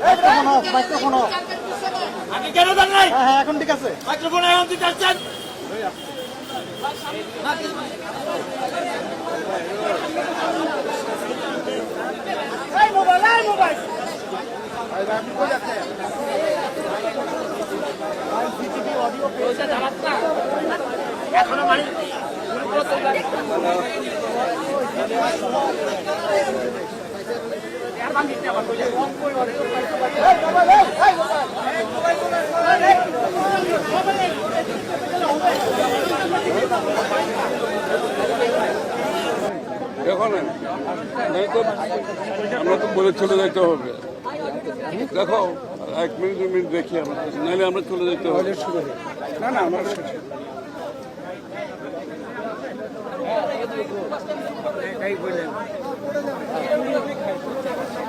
Microphone of microphone of আগে কেন দেন নাই? হ্যাঁ হ্যাঁ এখন ঠিক আছে। মাইক্রোফোন এখন দিতে আসছেন? Mobile mobile. এখনও মানে এখন নাই আমরা তো বলে চলে যেতে হবে। দেখো এক মিনিট দু মিনিট দেখি আমরা নাহলে আমরা চলে যেতে হবে। না না আমরা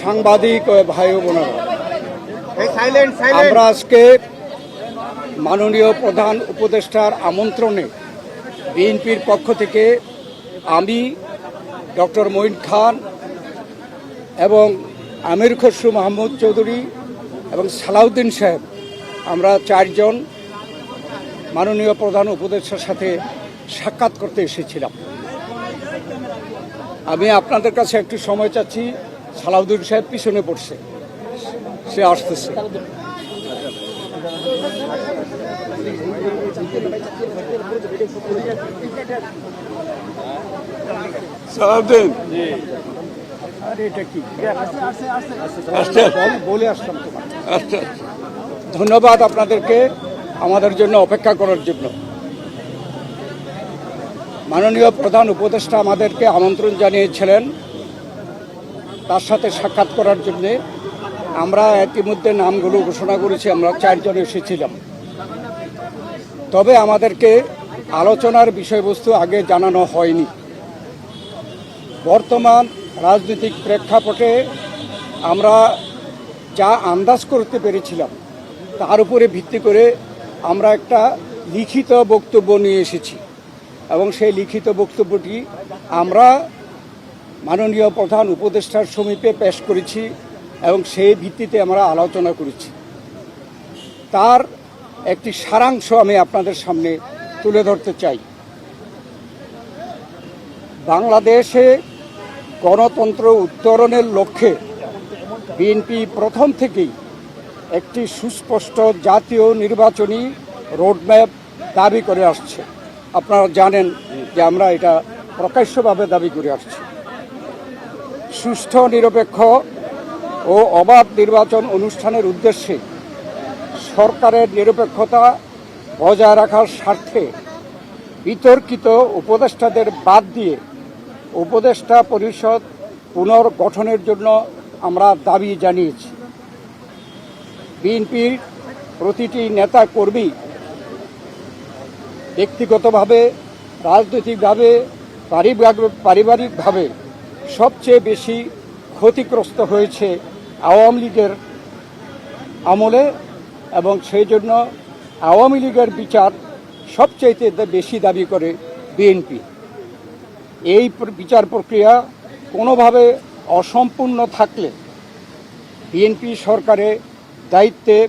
সাংবাদিক ও ভাই বোনেরা আমরা আজকে মাননীয় প্রধান উপদেষ্টার আমন্ত্রণে বিএনপির পক্ষ থেকে আমি ডক্টর মঈন খান এবং আমির খসরু মাহমুদ চৌধুরী এবং সালাউদ্দিন সাহেব আমরা চারজন মাননীয় প্রধান উপদেষ্টার সাথে সাক্ষাৎ করতে এসেছিলাম। আমি আপনাদের কাছে একটু সময় চাচ্ছি। সালাউদ্দিন সাহেব পিছনে পড়ছে। সে আসতেছে। ধন্যবাদ আপনাদেরকে আমাদের জন্য অপেক্ষা করার জন্য। মাননীয় প্রধান উপদেষ্টা আমাদেরকে আমন্ত্রণ জানিয়েছিলেন। তার সাথে সাক্ষাৎ করার জন্যে আমরা ইতিমধ্যে নামগুলো ঘোষণা করেছি, আমরা চারজন এসেছিলাম। তবে আমাদেরকে আলোচনার বিষয়বস্তু আগে জানানো হয়নি। বর্তমান রাজনৈতিক প্রেক্ষাপটে আমরা যা আন্দাজ করতে পেরেছিলাম, তার উপরে ভিত্তি করে আমরা একটা লিখিত বক্তব্য নিয়ে এসেছি। এবং সেই লিখিত বক্তব্যটি আমরা মাননীয় প্রধান উপদেষ্টার সমীপে পেশ করেছি এবং সেই ভিত্তিতে আমরা আলোচনা করেছি। তার একটি সারাংশ আমি আপনাদের সামনে তুলে ধরতে চাই। বাংলাদেশে গণতন্ত্র উত্তরণের লক্ষ্যে বিএনপি প্রথম থেকেই একটি সুস্পষ্ট জাতীয় নির্বাচনী রোডম্যাপ দাবি করে আসছে। আপনারা জানেন যে আমরা এটা প্রকাশ্যভাবে দাবি করে আসছি। সুষ্ঠু, নিরপেক্ষ ও অবাধ নির্বাচন অনুষ্ঠানের উদ্দেশ্যে সরকারের নিরপেক্ষতা বজায় রাখার স্বার্থে বিতর্কিত উপদেষ্টাদের বাদ দিয়ে উপদেষ্টা পরিষদ পুনর্গঠনের জন্য আমরা দাবি জানিয়েছি। বিএনপির প্রতিটি নেতা কর্মী ব্যক্তিগতভাবে, রাজনৈতিকভাবে, পারিবারিক পারিবারিকভাবে সবচেয়ে বেশি ক্ষতিগ্রস্ত হয়েছে আওয়ামী লীগের আমলে এবং সেই জন্য আওয়ামী লীগের বিচার সবচাইতে বেশি দাবি করে বিএনপি। এই বিচার প্রক্রিয়া কোনোভাবে অসম্পূর্ণ থাকলে বিএনপি সরকারে দায়িত্বে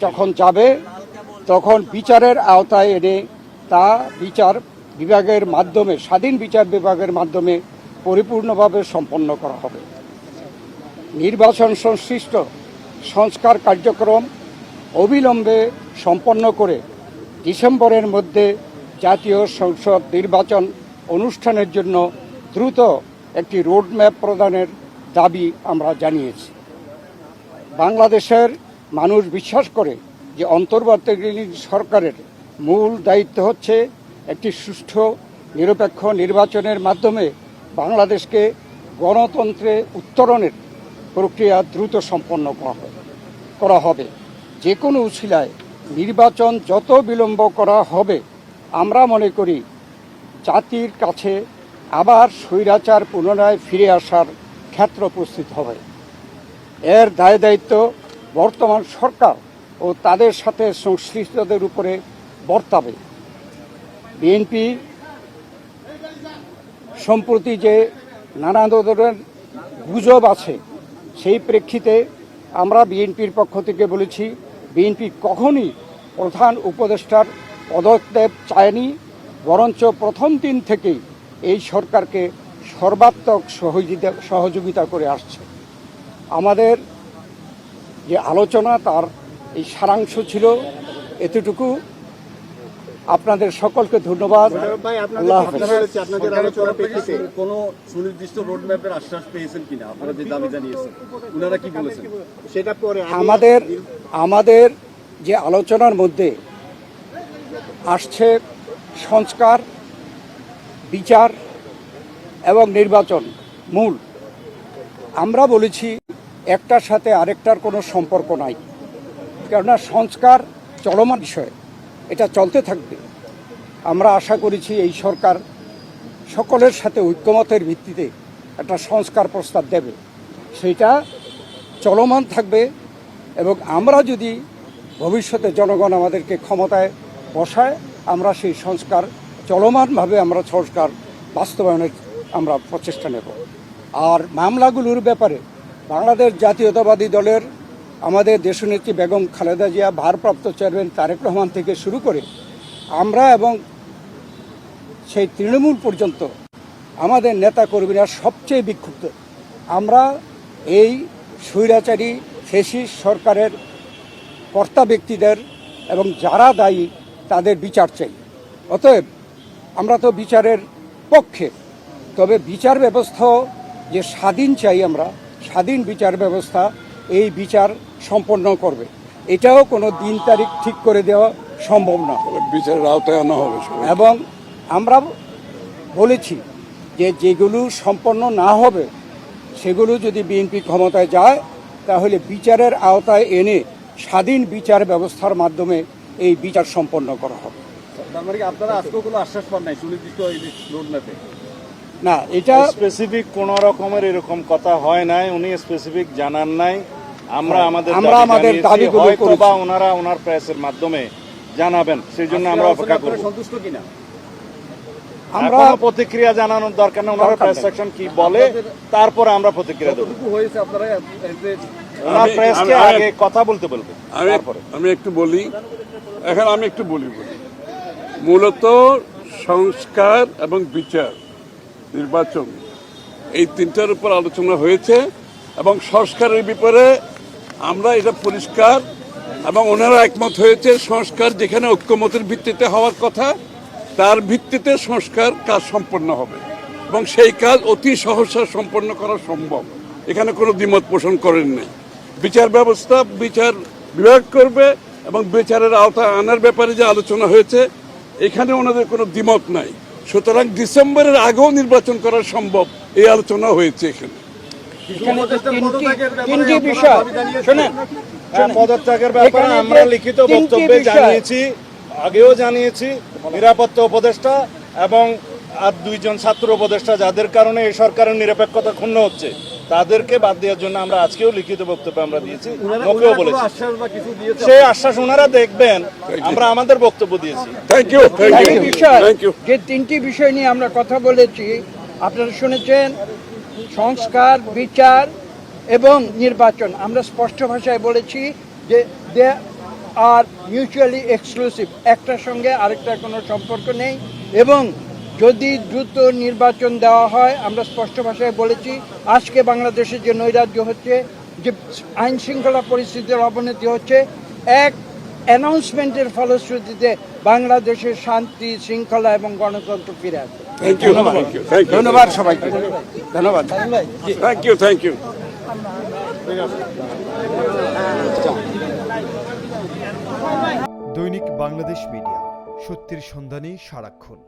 যখন যাবে, তখন বিচারের আওতায় এনে তা বিচার বিভাগের মাধ্যমে, স্বাধীন বিচার বিভাগের মাধ্যমে পরিপূর্ণভাবে সম্পন্ন করা হবে। নির্বাচন সংশ্লিষ্ট সংস্কার কার্যক্রম অবিলম্বে সম্পন্ন করে ডিসেম্বরের মধ্যে জাতীয় সংসদ নির্বাচন অনুষ্ঠানের জন্য দ্রুত একটি রোডম্যাপ প্রদানের দাবি আমরা জানিয়েছি। বাংলাদেশের মানুষ বিশ্বাস করে যে অন্তর্বর্তীকালীন সরকারের মূল দায়িত্ব হচ্ছে একটি সুষ্ঠু, নিরপেক্ষ নির্বাচনের মাধ্যমে বাংলাদেশকে গণতন্ত্রে উত্তরণের প্রক্রিয়া দ্রুত সম্পন্ন করা হবে করা হবে। যে কোনো উছিলায় নির্বাচন যত বিলম্ব করা হবে, আমরা মনে করি জাতির কাছে আবার স্বৈরাচার পুনরায় ফিরে আসার ক্ষেত্র উপস্থিত হবে। এর দায় দায়িত্ব বর্তমান সরকার ও তাদের সাথে সংশ্লিষ্টদের উপরে বর্তাবে। বিএনপি সম্প্রতি যে নানা ধরনের গুজব আছে, সেই প্রেক্ষিতে আমরা বিএনপির পক্ষ থেকে বলেছি, বিএনপি কখনই প্রধান উপদেষ্টার পদত্যাগ চায়নি, বরঞ্চ প্রথম দিন থেকেই এই সরকারকে সর্বাত্মক সহযোগিতা সহযোগিতা করে আসছে। আমাদের যে আলোচনা, তার এই সারাংশ ছিল, এতটুকু। আপনাদের সকলকে ধন্যবাদ। কোনো সুনির্দিষ্ট রোডম্যাপের আশ্বাস পেয়েছেন কিনা? আপনারা যে দাবি জানিয়েছেন। ওনারা কি বলেছেন? সেটা পরে আমাদের আমাদের যে আলোচনার মধ্যে আসছে সংস্কার বিচার এবং নির্বাচন মূল। আমরা বলেছি একটার সাথে আরেকটার কোনো সম্পর্ক নাই। কেননা সংস্কার চলমান বিষয়। এটা চলতে থাকবে। আমরা আশা করেছি এই সরকার সকলের সাথে ঐক্যমতের ভিত্তিতে একটা সংস্কার প্রস্তাব দেবে। সেটা চলমান থাকবে এবং আমরা যদি ভবিষ্যতে জনগণ আমাদেরকে ক্ষমতায় বসায়, আমরা সেই সংস্কার চলমানভাবে আমরা সংস্কার বাস্তবায়নের আমরা প্রচেষ্টা নেব। আর মামলাগুলোর ব্যাপারে বাংলাদেশ জাতীয়তাবাদী দলের আমাদের দেশনেত্রী বেগম খালেদা জিয়া, ভারপ্রাপ্ত চেয়ারম্যান তারেক রহমান থেকে শুরু করে আমরা এবং সেই তৃণমূল পর্যন্ত আমাদের নেতা কর্মীরা সবচেয়ে বিক্ষুব্ধ। আমরা এই স্বৈরাচারী, ফেসিস সরকারের কর্তা ব্যক্তিদের এবং যারা দায়ী তাদের বিচার চাই। অতএব আমরা তো বিচারের পক্ষে, তবে বিচার ব্যবস্থা যে স্বাধীন চাই আমরা, স্বাধীন বিচার ব্যবস্থা, এই বিচার সম্পন্ন করবে। এটাও কোনো দিন তারিখ ঠিক করে দেওয়া সম্ভব না। বিচারের আওতায় আনা হবে এবং আমরা বলেছি যে যেগুলো সম্পন্ন না হবে সেগুলো যদি বিএনপি ক্ষমতায় যায় তাহলে বিচারের আওতায় এনে স্বাধীন বিচার ব্যবস্থার মাধ্যমে এই বিচার সম্পন্ন করা হবে। তার মানে আপনারা আজকেও কোনো আশ্বাস পান নাই সুনির্দিষ্ট না এটা স্পেসিফিক কোন রকমের এরকম কথা হয় নাই উনি স্পেসিফিক জানান নাই। আমরা আমাদের আমরা আমাদের দাবিগুলো হয়তো বা ওনারা ওনার প্রেসের মাধ্যমে জানাবেন সেই জন্য আমরা অপেক্ষা করব। সন্তুষ্ট কিনা? আমরা প্রতিক্রিয়া জানানোর দরকার নেই ওনার প্রেস সেকশন কি বলে তারপরে আমরা প্রতিক্রিয়া দেবো। হয়েছে আপনারা ওনার প্রেসকে আগে কথা বলতে বলব আমি তারপরে। আমি একটু বলি এখন আমি একটু বলি বলি। মূলত সংস্কার এবং বিচার নির্বাচন এই তিনটার উপর আলোচনা হয়েছে এবং সংস্কারের ব্যাপারে আমরা এটা পরিষ্কার এবং ওনারা একমত হয়েছে সংস্কার যেখানে ঐক্যমতের ভিত্তিতে হওয়ার কথা, তার ভিত্তিতে সংস্কার কাজ সম্পন্ন হবে এবং সেই কাজ অতি সহসা সম্পন্ন করা সম্ভব। এখানে কোনো দ্বিমত পোষণ করেন নাই। বিচার ব্যবস্থা, বিচার বিভাগ করবে এবং বিচারের আওতা আনার ব্যাপারে যে আলোচনা হয়েছে, এখানে ওনাদের কোনো দ্বিমত নাই। সুতরাং ডিসেম্বরের আগেও নির্বাচন করা সম্ভব, এই আলোচনা হয়েছে এখানে। তিনটি বিষয়। শোনেন। হ্যাঁ, পদত্যাগের ব্যাপারে আমরা লিখিত বক্তব্যে জানিয়েছি আগেও জানিয়েছি নিরাপত্তা উপদেষ্টা এবং আর দুইজন ছাত্র উপদেষ্টা যাদের কারণে এই সরকারের নিরপেক্ষতা ক্ষুণ্ণ হচ্ছে তাদেরকে বাদ দেওয়ার জন্য আমরা আজকেও লিখিত বক্তব্য আমরা দিয়েছি। কোনো বলেছি। সেই আশ্বাস ওনারা দেখবেন আমরা আমাদের বক্তব্য দিয়েছি। যে তিনটি বিষয় নিয়ে আমরা কথা বলেছি আপনারা শুনেছেন সংস্কার, বিচার এবং নির্বাচন। আমরা স্পষ্ট ভাষায় বলেছি যে দে আর মিউচুয়ালি এক্সক্লুসিভ। একটার সঙ্গে আরেকটার কোনো সম্পর্ক নেই এবং যদি দ্রুত নির্বাচন দেওয়া হয়, আমরা স্পষ্ট ভাষায় বলেছি আজকে বাংলাদেশে যে নৈরাজ্য হচ্ছে, যে আইন শৃঙ্খলা পরিস্থিতির অবনতি হচ্ছে, এক অ্যানাউন্সমেন্টের ফলশ্রুতিতে বাংলাদেশের শান্তি, শৃঙ্খলা এবং গণতন্ত্র ফিরে আসবে। থ্যাংক ইউ থ্যাংক ইউ ধন্যবাদ সবাইকে ধন্যবাদ থ্যাংক ইউ থ্যাংক ইউ দৈনিক বাংলাদেশ মিডিয়া সত্যের সন্ধানে সারাক্ষণ।